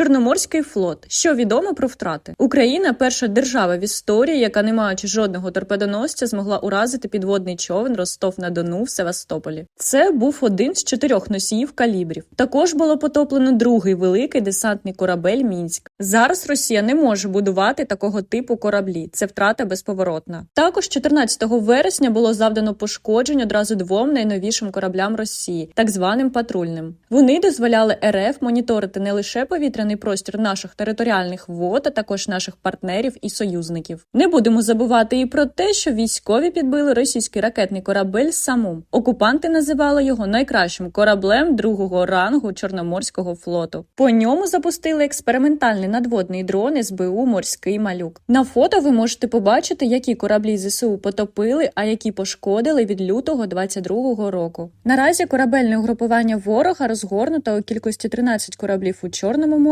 Чорноморський флот. Що відомо про втрати? Україна перша держава в історії, яка не маючи жодного торпедоносця, змогла уразити підводний човен Ростов на Дону в Севастополі. Це був один з чотирьох носіїв калібрів. Також було потоплено другий великий десантний корабель Мінськ. Зараз Росія не може будувати такого типу кораблі. Це втрата безповоротна. Також 14 вересня було завдано пошкоджень одразу двом найновішим кораблям Росії, так званим патрульним. Вони дозволяли РФ моніторити не лише повітряний простір наших територіальних вод, а також наших партнерів і союзників. Не будемо забувати і про те, що військові підбили російський ракетний корабель самум. Окупанти називали його найкращим кораблем другого рангу Чорноморського флоту. По ньому запустили експериментальний надводний дрон СБУ Морський малюк. На фото ви можете побачити, які кораблі ЗСУ потопили, а які пошкодили від лютого 22-го року. Наразі корабельне угрупування ворога розгорнуто у кількості 13 кораблів у Чорному морі